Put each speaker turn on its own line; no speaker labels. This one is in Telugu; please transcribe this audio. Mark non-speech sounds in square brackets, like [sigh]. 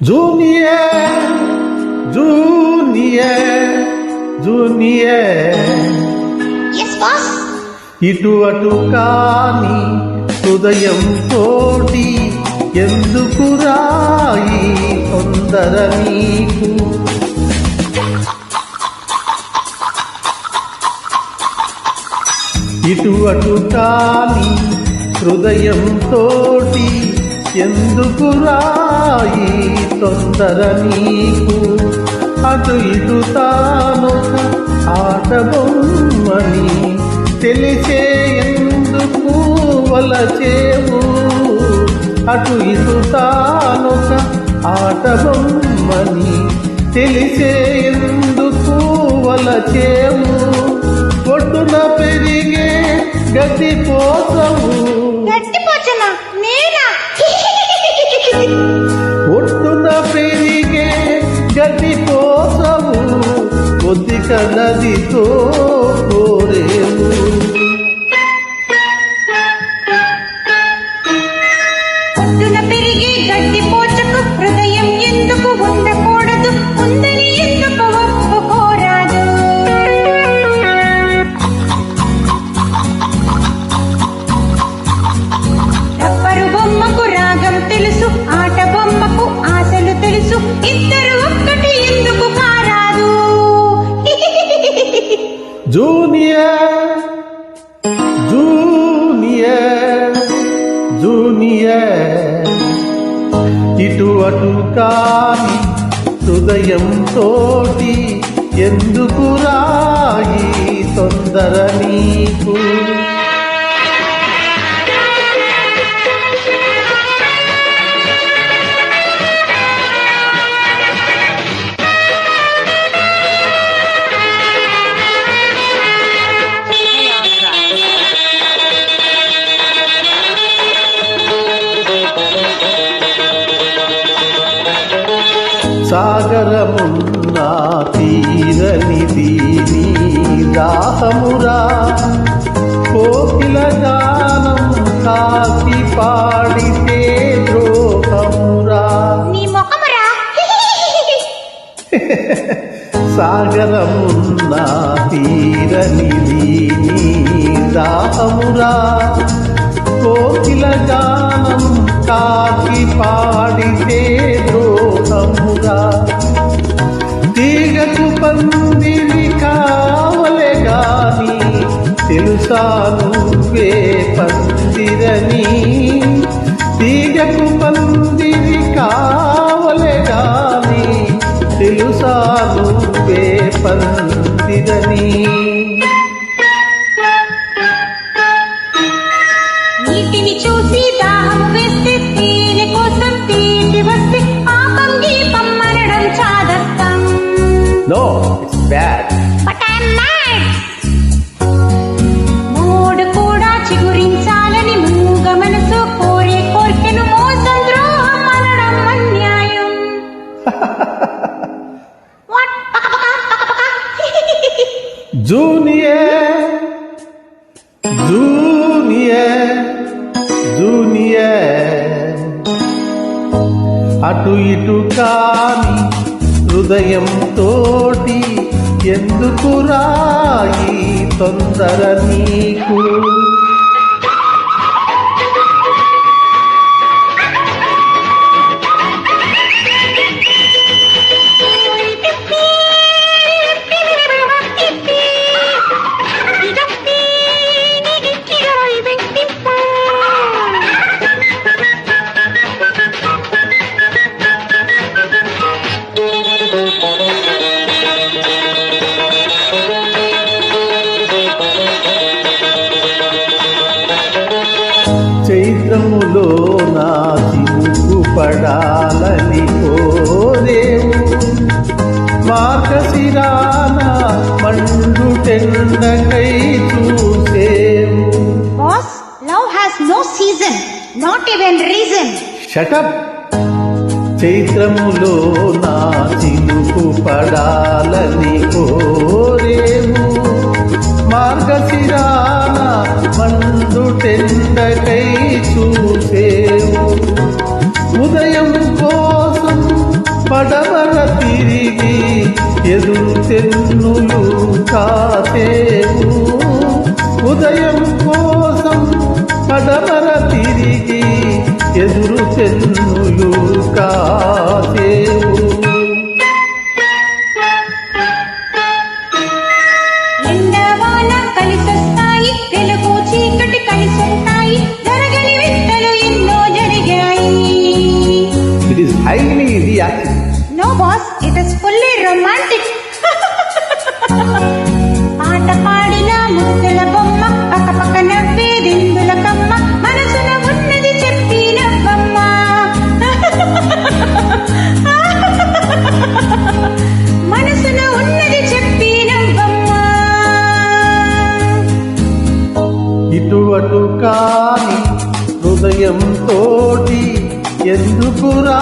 Junior junior junior
yes boss
ఇటు అటు కాని హృదయం తోటి ఎందుకు రాయి తొందర నీకు? ఇటు అటు కాని హృదయం తోటి ఎందుకు రాయి తొందర నీకు? అటు ఇటు తాను ఆటబొమ్మని తెలిసే ఎందుకు వలచేవు? అటు ఇటు తాను ఆటబొమ్మని తెలిసే ఎందుకు వలచేవు? ఒడ్డున పెరిగే గడ్డి పోసవు
గట్టిపోచనా నేనా ঠিকানা দিত করে
జూనియర్ ఇటు అటు కాని హృదయం తోటి ఎందుకు రాయి తొందర నీకు? సాగరమున్నా తీరనిది నీ దాహమురా కోకిల గానం కాకి పాడితే ద్రోహమురా. [laughs] సాగరమున్నా తీరనిది నీ దాహమురా కోకిల గానం కాకి పాడితే ద్రోహమురా తీగకు పందిని కావలే గాని తెలుసా నువ్వే పందిరని. తీగకు పందిని కావలే గాని తెలుసా నువ్వే పందిరని. జూనియర్ జూనియర్ జూనియర్ అటు ఇటు కాని హృదయం తోటి ఎందుకు రాయి తొందర నీకు? పడాలని కోరేవు. మార్గశిరాన మండు టెండకై చూసేవు.
Boss, love has no season, not even reason.
Shut up. చైత్రములో నా చినుకు పడాలని కోరేవు. మార్గశిరాన మండు టెండకై చూసేవు. ఉదయం కోసం పడవల తిరిగి ఎదురు తెన్నులు కాసేవు. ఉదయం కోసం పడవల తిరిగి పొరపడు కాని హృదయం తోటి ఎందుకు రా